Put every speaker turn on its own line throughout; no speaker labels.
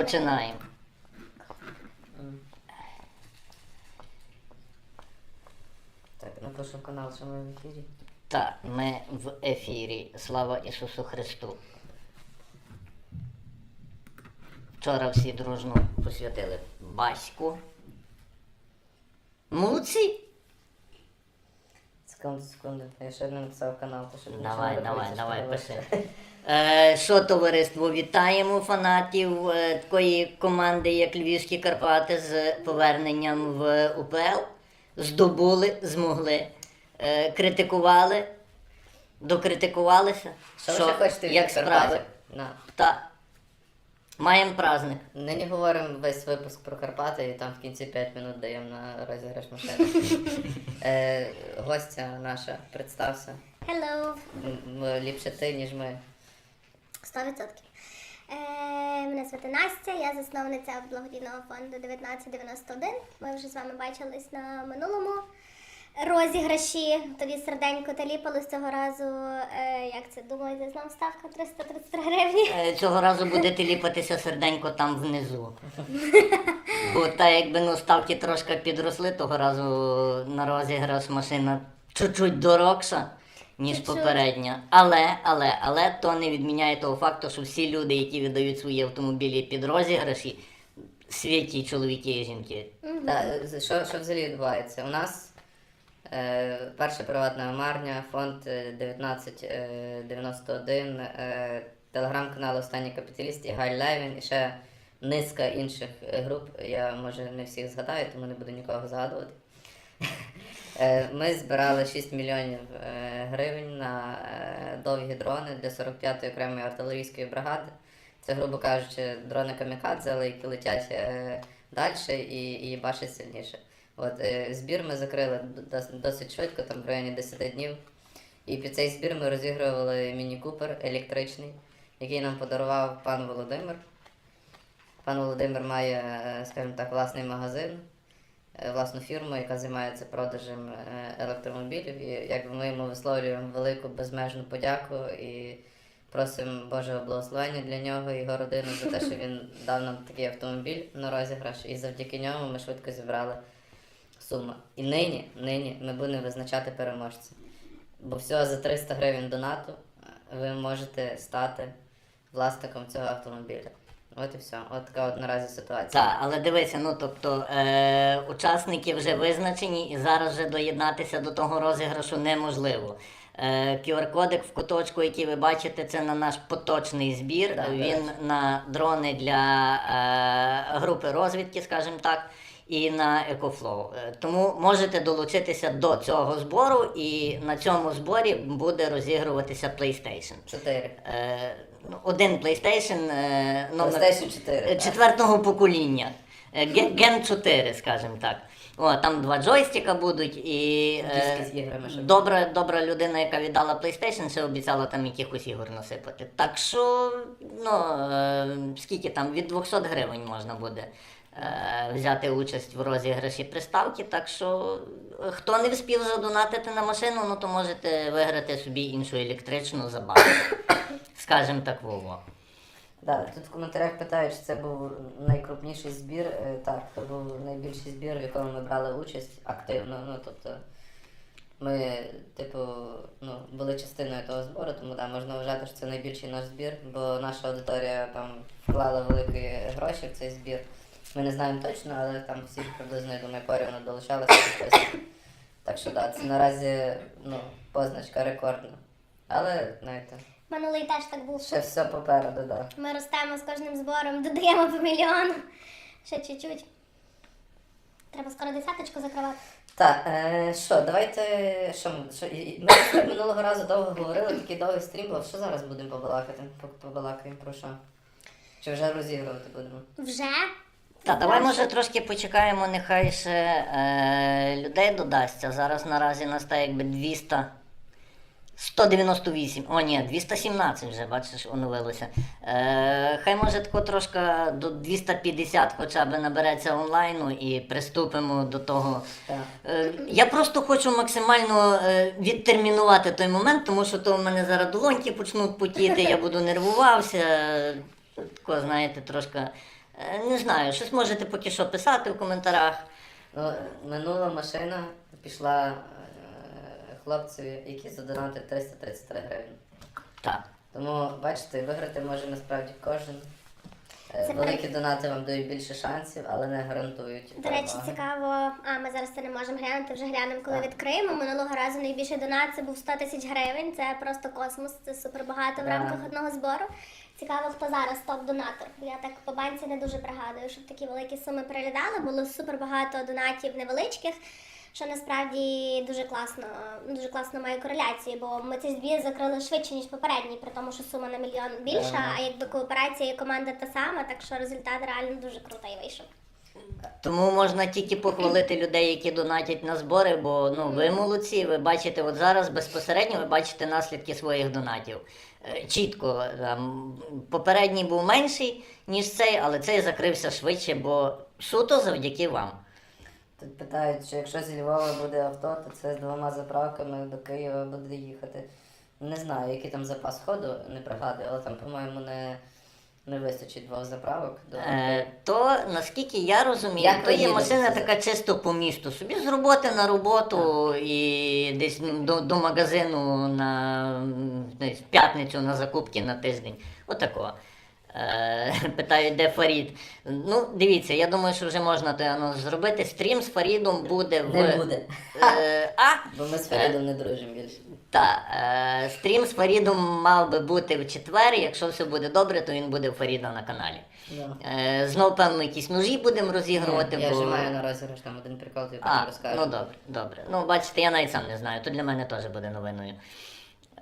Починаємо.
Так, напишу в канал, що ми в ефірі.
Так, ми в ефірі. Слава Ісусу Христу. Вчора всі дружно посвятили Баську. Молодці!
Секунду, секунду. Я ще не написав канал, то щоб
Давай, давай, давай, пиши. Е, що, товариство, вітаємо фанатів е, такої команди, як Львівські Карпати, з поверненням в УПЛ. Здобули, змогли. Е, критикували, докритикувалися.
Що ви хочете
як справи?
На.
Та. Маємо праздник.
Нині говоримо весь випуск про Карпати і там в кінці 5 минут даємо на розіграш машини. е, гостя наша, представся.
Hello.
Ліпше ти, ніж ми.
100%. Е, мене звати Настя, я засновниця благодійного фонду 1991. Ми вже з вами бачились на минулому розіграші. Тоді серденько таліпали з цього разу. Е, як це думаєте, знов ставка 333 гривні?
Е, Цього разу будете ліпатися серденько там внизу. Бо та якби ну ставки трошки підросли, того разу на розіграш машина чуть-чуть дорогша, ніж
Чуть-чуть.
попередня. Але, але, але то не відміняє того факту, що всі люди, які віддають свої автомобілі під розіграші, святі чоловіки і жінки.
Та, з- що, що взагалі відбувається? У нас е, перша приватна марня, фонд е, 1991, е, телеграм-канал Останній капіталіст і Галь Левін, і ще низка інших е, груп. Я може не всіх згадаю, тому не буду нікого згадувати. Е, Ми збирали 6 мільйонів е, гривень на е, довгі дрони для 45-ї окремої артилерійської бригади. Це, грубо кажучи, дрони камікадзе, але які летять далі і, і бачать сильніше. От, збір ми закрили досить швидко, там в районі 10 днів. І під цей збір ми розігрували міні-купер електричний, який нам подарував пан Володимир. Пан Володимир має, скажімо так, власний магазин, власну фірму, яка займається продажем е, електромобілів. І якби ми йому висловлюємо велику безмежну подяку і просимо Божого благословення для нього і його родини за те, що він дав нам такий автомобіль на розіграш, і завдяки ньому ми швидко зібрали суму. І нині, нині ми будемо визначати переможця. Бо всього за 300 гривень донату е, ви можете стати власником цього автомобіля. От і все. От така от наразі ситуація.
Так, але дивися, ну тобто е, учасники вже визначені і зараз вже доєднатися до того розіграшу неможливо. Е, QR-кодик в куточку, який ви бачите, це на наш поточний збір.
Так,
Він
речі.
на дрони для е, групи розвідки, скажімо так, і на EcoFlow. Е, Тому можете долучитися до цього збору, і на цьому зборі буде розігруватися PlayStation.
4.
Е, один PlayStation, е, номер
PlayStation 4,
е,
так.
четвертого покоління. Ген 4, скажімо так. О, там два джойстика будуть і е,
з іграми, щоб-
добра, добра людина, яка віддала PlayStation, ще обіцяла там якихось ігор насипати. Так що, ну, е, скільки там, від 200 гривень можна буде е, взяти участь в розіграші приставки. Так що, е, хто не встиг задонатити на машину, ну то можете виграти собі іншу електричну забаву. Скажем так, Вова.
Да, тут в коментарях питають, чи це був найкрупніший збір. Е, Так, це був найбільший збір, в якому ми брали участь активно. Ну, тобто, ми, типу, ну, були частиною того збору, тому да, можна вважати, що це найбільший наш збір, бо наша аудиторія там вклала великі гроші в цей збір. Ми не знаємо точно, але там всі приблизно, я думаю, порівну долучалися. Так що да, це наразі ну, позначка рекордна. Але, знаєте,
Минулий теж так був.
ще все попереду, да.
Ми ростемо з кожним збором, додаємо по мільйону. Ще чуть-чуть. Треба скоро десяточку закривати.
Так, е, що, давайте. Що ми? Що, і- і- ми минулого разу довго говорили, такий довгий стрім був. Що зараз будемо побалакати? По- Побалакаємо про що? Чи вже розігрувати будемо?
Вже?
Та давай може трошки почекаємо, нехай ще е, людей додасться. Зараз наразі нас та якби 200. 198, о ні, 217 вже, бачиш, оновилося. Е, хай може тако трошки до 250 хоча б набереться онлайну і приступимо до того. Е, я просто хочу максимально е, відтермінувати той момент, тому що то в мене зараз долоньки почнуть потіти, я буду нервувався. Тако, знаєте, трошки Не знаю, щось можете поки що писати в коментарях.
Ну, минула машина пішла е, хлопцеві, який задонатив 333 гривень.
Так.
Тому, бачите, виграти може насправді кожен. Е,
Це
Великі донати вам дають більше шансів, але не гарантують.
До речі, цікаво. А ми зараз це не можемо глянути. Вже глянемо, коли
Так.
відкриємо. Минулого разу найбільший донат це був 100 тисяч гривень. Це просто космос. Це супер багато в рамках одного збору. Цікаво, хто зараз топ-донатор. Я так по банці не дуже пригадую, щоб такі великі суми переглядали. Було супер багато донатів невеличких. Що насправді дуже класно, дуже класно має кореляцію, бо ми цей збір закрили швидше, ніж попередній, при тому, що сума на мільйон більша,
Ага.
а якби кооперація і команда та сама, так що результат реально дуже крутий вийшов.
Тому можна тільки похвалити людей, які донатять на збори, бо ну ви молодці. Ви бачите, от зараз безпосередньо ви бачите наслідки своїх донатів. Е, Чітко там попередній був менший, ніж цей, але цей закрився швидше, бо суто завдяки вам.
Тут питають, що якщо зі Львова буде авто, то це з двома заправками до Києва буде їхати. Не знаю, який там запас ходу, не пригадую, але там, по-моєму, не, не вистачить двох заправок. До...
Е, то наскільки я розумію,
Як
то є машина така чисто по місту. Собі з роботи на роботу і десь до, до магазину на десь в п'ятницю на закупки на тиждень. Отако. Е, питають, де Фарід. Ну, дивіться, я думаю, що вже можна той анонс зробити. Стрім з Фарідом буде в.
Не буде.
Е, а?
Бо ми з Фарідом не дружимо більше.
Та, е, стрім з Фарідом мав би бути в четвер. Якщо все буде добре, то він буде у Фаріда на каналі.
Да.
Е, знов, певно, якісь ножі будемо розігрувати.
Я
бо...
вже маю на розіграш там один прикол, тобі потім розкажу.
ну добре, добре. Ну, бачите, я навіть сам не знаю, то для мене теж буде новиною.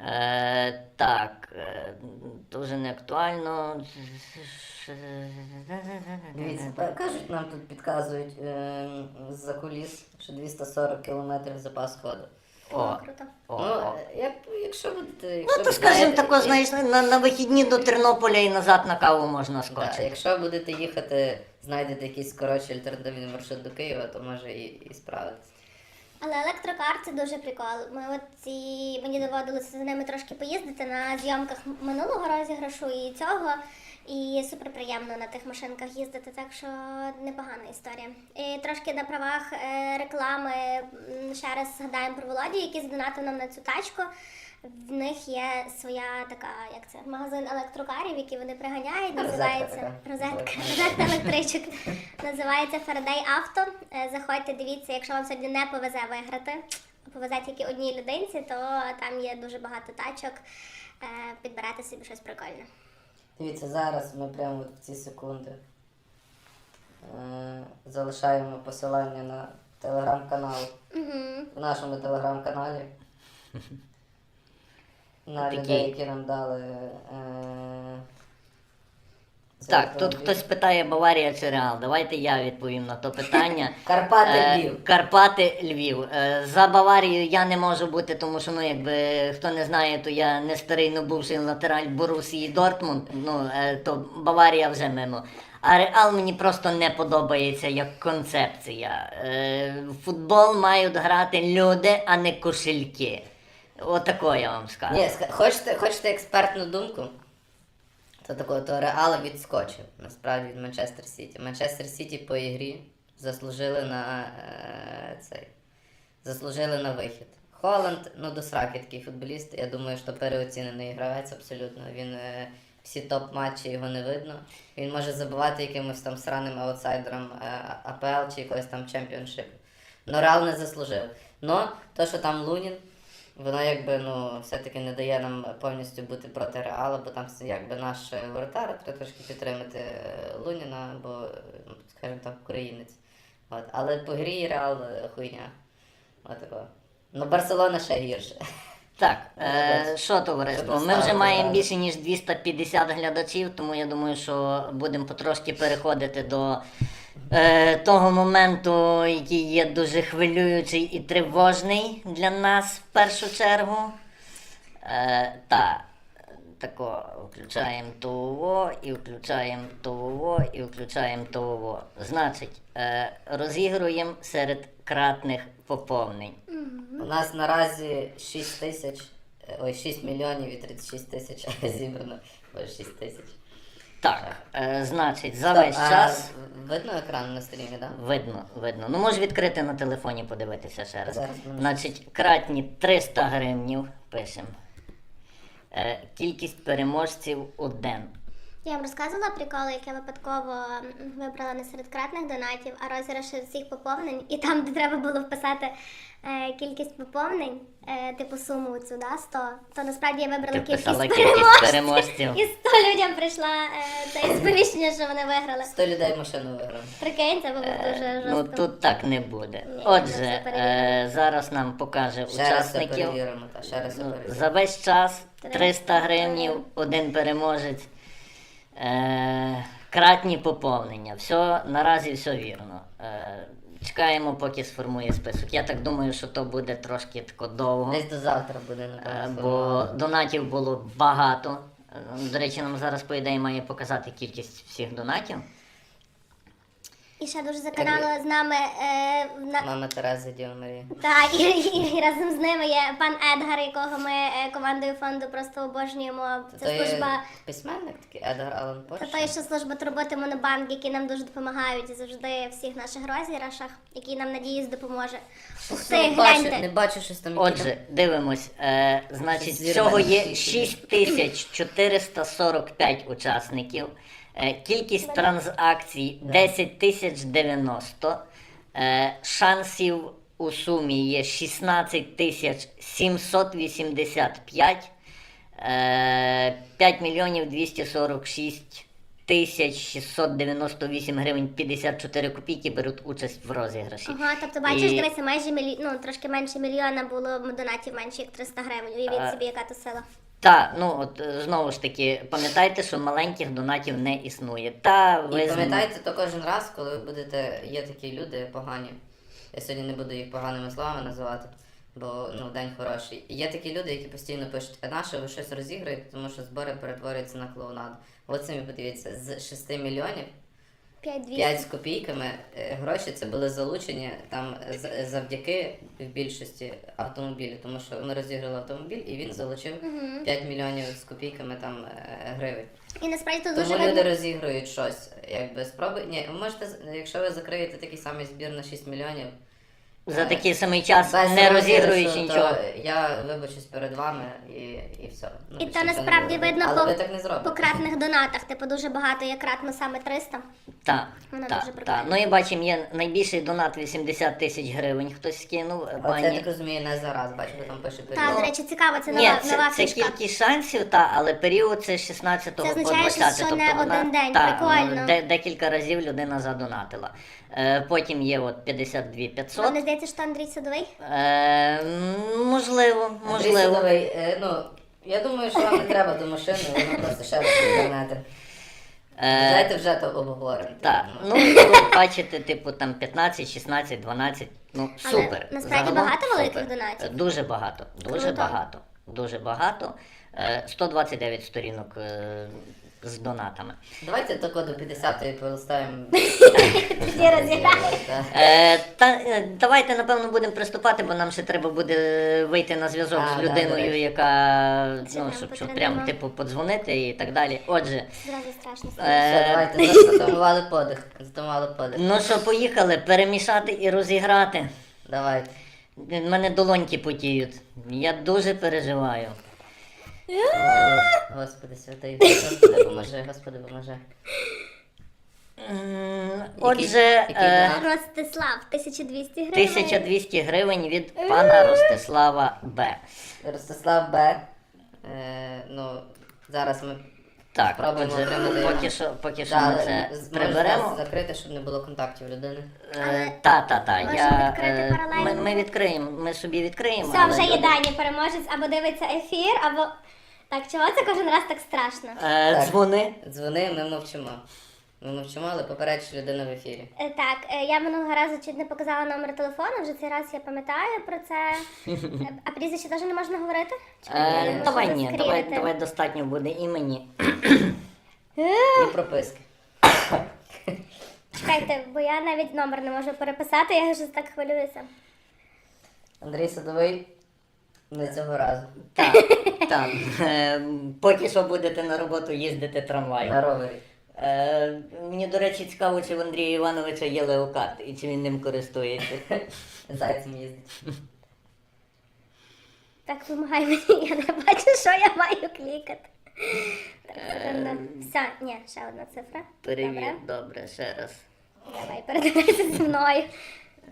Е, так, е, дуже не актуально.
Дивіться, кажуть, нам тут підказують е, з-за куліс, що 240 кілометрів запас ходу.
О,
Круто.
о,
ну,
о.
е, як, якщо будете. Якщо
Ну, то скажімо тако, знаєш, на, на вихідні до Тернополя і назад на каву можна
Да,
скочити.
якщо будете їхати, знайдете якийсь коротший альтернативний маршрут до Києва, то може і, і справитись.
Але електрокар це дуже прикол. Ми от ці мені доводилося за ними трошки поїздити на зйомках минулого розіграшу і цього. І супер приємно на тих машинках їздити, так що непогана історія. І трошки на правах е, реклами ще раз згадаємо про Володю, який здонатив нам на цю тачку. В них є своя така, як це, магазин електрокарів, які вони приганяють. Називається розетка, розетка електричок. Називається Фарадей Авто. Е, Заходьте, дивіться, якщо вам сьогодні не повезе виграти, а повезе тільки одній людинці, то там є дуже багато тачок. Е, Підбирайте собі щось прикольне.
Дивіться, зараз ми прямо в ці секунди е, залишаємо посилання на телеграм-канал
Угу.
в нашому телеграм-каналі. На
Такі.
людей, які нам дали. Е,
Так, тут хтось питає Баварія чи Реал. Давайте я відповім на то питання.
Карпати
Е,
Львів.
Карпати Львів. Е, За Баварією я не можу бути, тому що ну якби хто не знає, то я не старий, но бувший латераль Борусії Дортмунд. Ну е, то Баварія вже мимо. А Реал мені просто не подобається як концепція. Е, в Футбол мають грати люди, а не кошельки. Отако я вам скажу.
Ні, хочете, хочете експертну думку? То такого, то Реал відскочив насправді від Манчестер Сіті. Манчестер Сіті по ігрі заслужили на е, цей. Заслужили на вихід. Холланд, ну до сраки такий футболіст. Я думаю, що переоцінений гравець абсолютно. Він е, всі топ-матчі його не видно. Він може забувати якимось там сраним аутсайдером е, АПЛ чи якогось там чемпіоншипу. Но Реал не заслужив. Но то, що там Лунін, воно якби ну все-таки не дає нам повністю бути проти Реала, бо там якби наш воротар треба трошки підтримати е, Луніна, бо, е, ну, скажімо так, українець. От. Але по грі Реал е, хуйня. От такого. Ну, Барселона ще гірше.
Так, е, що товариство? Ми вже маємо більше ніж 250 глядачів, тому я думаю, що будемо потрошки переходити до е, того моменту, який є дуже хвилюючий і тривожний для нас в першу чергу. Е, та, тако, включаємо того, і включаємо того, і включаємо того. Значить, е, розігруємо серед кратних поповнень.
У нас наразі 6 тисяч, е, ой, 6 мільйонів і 36 тисяч зібрано. Ой, 6 тисяч.
Так, е, значить, за весь
а
час
Видно екран на стрімі, так? Да?
видно, видно. Ну, можеш відкрити на телефоні, подивитися ще раз.
Зараз
Значить, кратні 300 гривнів пишемо. Е, кількість переможців один.
Я вам розказувала приколи, як я випадково вибрала не серед кратних донатів, а розіграш всіх поповнень, і там, де треба було вписати е, кількість поповнень, е, типу суму цю, да, 100, то насправді я вибрала
Ти
кількість
кількість переможців.
І 100 людям прийшла е, це сповіщення, що вони виграли.
100 людей машину виграв.
Прикинь, це було дуже
Ну тут так не буде.
Ні,
Отже, е, зараз нам покаже
Ще раз це
учасників.
перевіримо, та ще раз це
Ну,
перевіримо.
За весь час 300
300
гривнів, один переможець. Е, кратні поповнення. Все, наразі все вірно. Е, чекаємо, поки сформує список. Я так думаю, що то буде трошки тако довго.
Десь до завтра буде,
Е. Бо донатів було багато. Е, До речі, нам зараз, по ідеї, має показати кількість всіх донатів.
І ще дуже заканало з нами е, на,
Мама Терези Діва Марія.
Так, і, і, і разом з ними є пан Едгар, якого ми е, командою фонду просто обожнюємо.
То
Це
є
служба.
письменник такий Едгар Аллен
Та
Пош.
то є ще служба турботи Монобанк, які нам дуже допомагають завжди в всіх наших розіграшах, який нам надіюсь допоможе. Ух ти,
Не бачу,
гляньте.
не бачу щось там.
Отже, дивимось. Е, значить, всього є
зірвані.
6445 учасників. Е, кількість транзакцій 10 тисяч 90. Е, шансів у сумі є 16 тисяч 785. Е, 5 мільйонів 246 тисяч 698 гривень 54 копійки беруть участь в розіграші.
Ага, тобто бачиш,
І-
дивися, майже мілі... ну, трошки менше мільйона було донатів менше як 300 гривень. Уявіть собі, яка то сила.
Та, ну от е, знову ж таки, пам'ятайте, що маленьких донатів не існує. Та ви
І пам'ятайте, то кожен раз, коли ви будете, є такі люди погані. Я сьогодні не буду їх поганими словами називати, бо ну, день хороший. Є такі люди, які постійно пишуть, а на що ви щось розіграєте, тому що збори перетворюються на клоунаду. От самі подивіться, з 6 мільйонів
5200.
5 з копійками е, гроші це були залучені там з- завдяки в більшості автомобілю, тому що ми розіграли автомобіль і він залучив 5 мільйонів з копійками там е, гривень.
І насправді тут
Тому люди розігрують щось. Якби спроби. Ні, ви можете, якщо ви закриєте такий самий збір на 6 мільйонів,
за такий самий час
без
не розігруючи
розіграшу,
нічого.
я вибачусь перед вами і, і все. Ну,
І
більше
то
ніхто не
насправді видно
Але
по,
ви так не
по кратних донатах. Типу дуже багато є кратно саме 300.
Так,
Вона
так,
дуже
так.
прикольна.
Ну і бачимо, є найбільший донат 80 тисяч гривень. Хтось скинув е,
це, я так розумію, не зараз, бачите, там пише
Так,
період.
до речі, цікаво, це
Ні,
нова,
це,
нова
це
фішка.
кількість шансів, та, але період це з 16
Це
по
означає,
20.
що
тобто
не
вона-
один день,
та,
прикольно.
Де, декілька разів людина задонатила. Е, потім є от 52 500.
Мені здається, що Андрій Садовий.
Е, можливо,
Андрій
можливо.
Садовий, е, ну, я думаю, що вам не треба до машини, воно просто ще раз інтернети.
Е,
Дайте вже то обговоримо.
Так, ну ви бачите, типу там 15, 16, 12, ну
Але
супер.
насправді
Загалом
багато великих
супер.
донатів?
Е, Дуже багато, дуже
Круто.
багато, дуже багато. Е, 129 сторінок е, з донатами.
Давайте тако до 50-ї полистаємо.
Тоді розіграємо.
Е, та е, давайте напевно будемо приступати, бо нам ще треба буде вийти на зв'язок
А,
з
да, до
людиною,
речі.
яка ну
нам
щоб, щоб
потрібно?
прям типу подзвонити і так далі. Отже,
Зразу страшно.
Е,
Все, давайте, затамували подих. Затамували подих.
ну що, поїхали перемішати і розіграти.
Давайте.
В мене долоньки потіють. Я дуже переживаю.
Господи, святий, Господи, поможи, Господи, поможи.
Отже,
який
е?
Ростислав, 1200 гривень.
1200 гривень від пана Ростислава Б.
Ростислав Б. Е, ну, зараз ми
Так,
Спробуємо
отже,
отримати
поки що, поки що
Да,
ми це
з-
приберемо.
можна закрити, щоб не було контактів людини.
Е, Та, та, та.
Можемо
Я,
відкрити
е, ми,
паралельно.
ми відкриємо, ми собі відкриємо.
Все,
але
вже є Дані переможець, або дивиться ефір, або. Так, чого це кожен раз так страшно?
Е,
Так.
Дзвони.
Дзвони, ми мовчимо. Ми мовчимо, але попередиш людину в ефірі.
Е, Так, е, я минулого разу чуть не показала номер телефону, вже цей раз я пам'ятаю про це. Е, А прізвище теж не можна говорити? Чи
Е,
можна
давай ні, давай, достатньо буде імені.
І прописки.
Чекайте, бо я навіть номер не можу переписати, я вже так хвилююся.
Андрій Садовий. Не цього разу.
Так, так. Е, Поки що будете на роботу їздити трамваєм.
На ровері.
Е, мені, до речі, цікаво, чи в Андрія Івановича є леокарт і чи він ним користується.
Зайцем їздить.
Так вимагай мені, я не бачу, що я маю клікати. Так, секунду. Все, ні, ще одна цифра.
Перевір,
Добре.
добре, ще раз.
Давай, передивайся зі мною.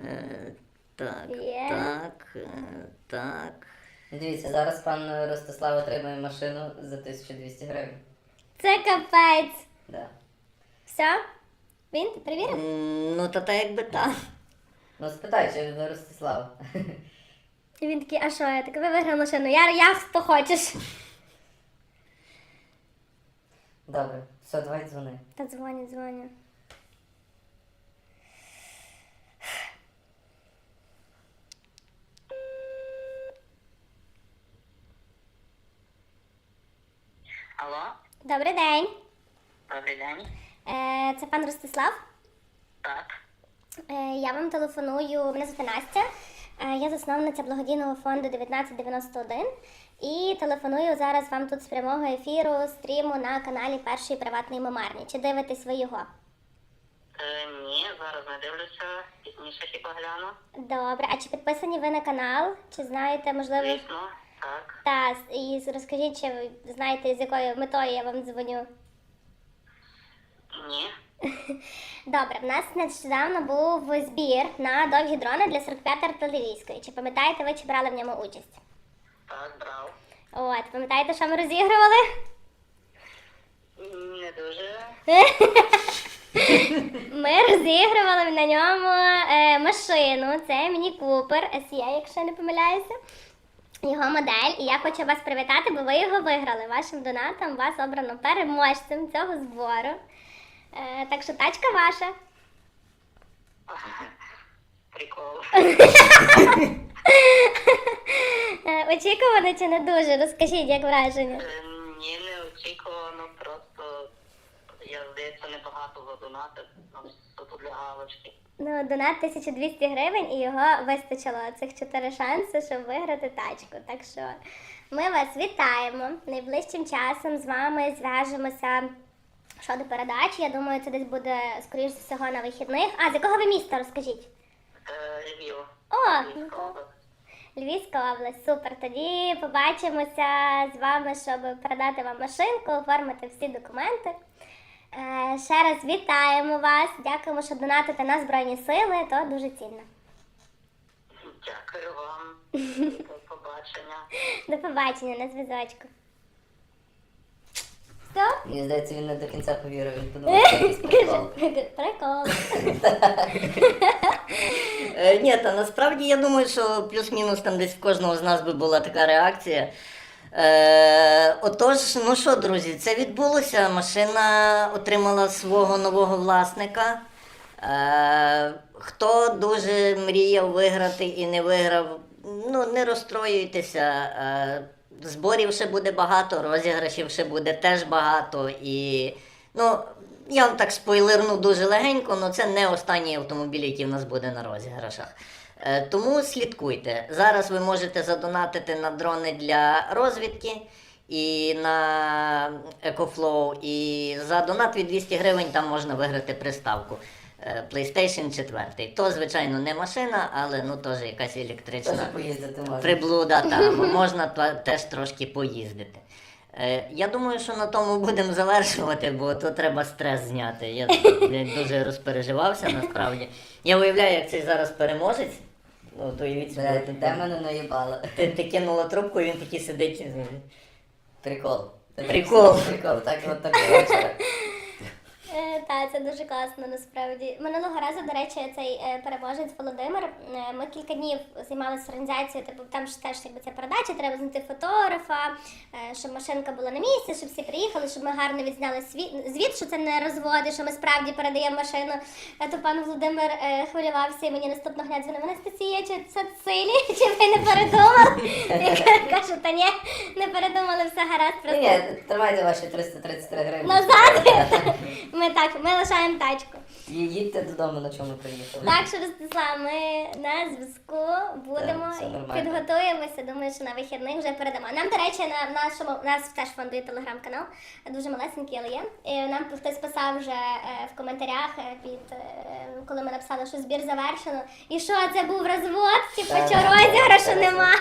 Е, так,
Є.
так, е, так.
Дивіться, зараз пан Ростислав отримує машину за 1200 гривень.
Це капець.
Да.
Все? Він? Перевірив?
М, Ну, та та якби так.
Ну спитай, чи ви Ростислав.
І він такий, а що, я така, ви виграли машину, я, я хто хочеш.
Добре, все, давай дзвони.
Та дзвоню, дзвоню.
Алло,
Добрий день.
добрий день.
Е, це пан Ростислав.
Так.
Е, я вам телефоную, мене звати Настя. Е, я засновниця благодійного фонду 1991 і телефоную зараз вам тут з прямого ефіру стріму на каналі Першої приватної мамарні. Чи дивитесь ви його?
Е, ні, зараз не дивлюся, пізніше хіба гляну.
Добре, а чи підписані ви на канал? Чи знаєте, можливо,
Звісно, так.
та і розкажіть, чи ви знаєте, з якою метою я вам дзвоню?
Ні.
Добре, в нас нещодавно був збір на довгі дрони для 45 артилерійської. Чи пам'ятаєте ви, чи брали в ньому участь?
Так, брав.
От, пам'ятаєте, що ми розігрували?
Не дуже.
Ми розігрували на ньому е, машину. Це Міні Купер SE, якщо я не помиляюся. Його модель, і я хочу вас привітати, бо ви його виграли. Вашим донатом вас обрано переможцем цього збору. Е, так що тачка ваша.
Прикол.
Е, очікувано чи не дуже? Розкажіть, як враження.
Е, Ні, не очікувано, просто я здається небагато задонатив. Ну, суто для галочки.
Ну, донат 1200 гривень і його вистачило цих чотири шанси, щоб виграти тачку. Так що ми вас вітаємо. Найближчим часом з вами зв'яжемося щодо передачі. Я думаю, це десь буде, скоріш за всього, на вихідних. А, з якого ви міста розкажіть?
Е, Рев'ю.
О,
Львівська область.
Львівська область, супер. Тоді побачимося з вами, щоб передати вам машинку, оформити всі документи. Е, ще раз вітаємо вас. Дякуємо, що донатите на Збройні Сили, то дуже цінно.
Дякую вам. До побачення.
До побачення на зв'язочку. Все?
Мені здається, він не до кінця повірив, він подумав, що якийсь прикол.
Прикол.
Е, ні, та насправді я думаю, що плюс-мінус там десь в кожного з нас би була така реакція. Е, отож, ну що, друзі, це відбулося. Машина отримала свого нового власника. Е, хто дуже мріяв виграти і не виграв, ну не розстроюйтеся. Е, зборів ще буде багато, розіграшів ще буде теж багато. І ну, я вам так спойлерну дуже легенько, але це не останній автомобіль, який в нас буде на розіграшах. Е, Тому слідкуйте. Зараз ви можете задонатити на дрони для розвідки і на EcoFlow. І за донат від 200 гривень там можна виграти приставку. е, PlayStation 4. То, звичайно, не машина, але ну теж якась електрична
можна.
приблуда, там можна теж трошки поїздити. Е, я думаю, що на тому будемо завершувати, бо то треба стрес зняти. Я, я дуже розпереживався насправді. Я уявляю, як цей зараз переможець. Ну, то уявіть собі,
Бля,
ти,
Де мене наїбало?
ти, ти кинула трубку, і він такий сидить.
Прикол.
Прикол.
Прикол, так от так вечора.
Е, Та, це дуже класно насправді. Минулого разу, до речі, цей е, переможець Володимир. е, Ми кілька днів займалися організацією, типу там ж теж якби ця передача, треба знайти фотографа, е, щоб машинка була на місці, щоб всі приїхали, щоб ми гарно відзняли світ, звіт, що це не розводи, що ми справді передаємо машину. То пан Володимир хвилювався і мені наступного дня дзвонив. Анастасія, чи це цилі? Чи ви не передумали? Я кажу, та ні, не передумали, все гаразд. Просто
ні, тримайте ваші 333 гривні.
назад. Ми так ми лишаємо тачку.
І їдьте додому, на чому приїхали.
Так що Ростислав, ми на зв'язку будемо
все нормально.
підготуємося. Думаю, що на вихідних вже передамо. Нам, до речі, на нашому у нас теж фондує телеграм-канал, дуже малесенький, але є. І нам хтось писав вже е, в коментарях е, під е, коли ми написали, що збір завершено. І що це був розвод? Типу,
Так,
що розіграшу нема.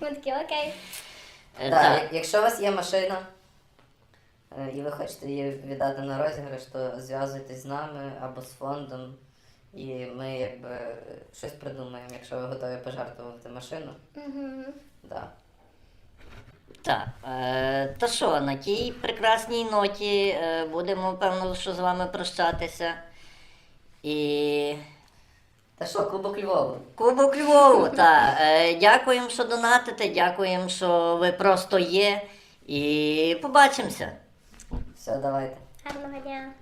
Ми такі окей.
Е,
Так,
так.
якщо у вас є машина е, і ви хочете її віддати на розіграш, то зв'язуйтесь з нами або з фондом. І ми якби е, щось придумаємо, якщо ви готові пожертвувати машину.
Угу.
Да.
Так, е, то що, на тій прекрасній ноті е, будемо, певно, що з вами прощатися. І
Та що, Кубок Львову?
Кубок Львову, так. Е, дякуємо, що донатите, дякуємо, що ви просто є. І побачимося.
Все, давайте.
Гарного дня.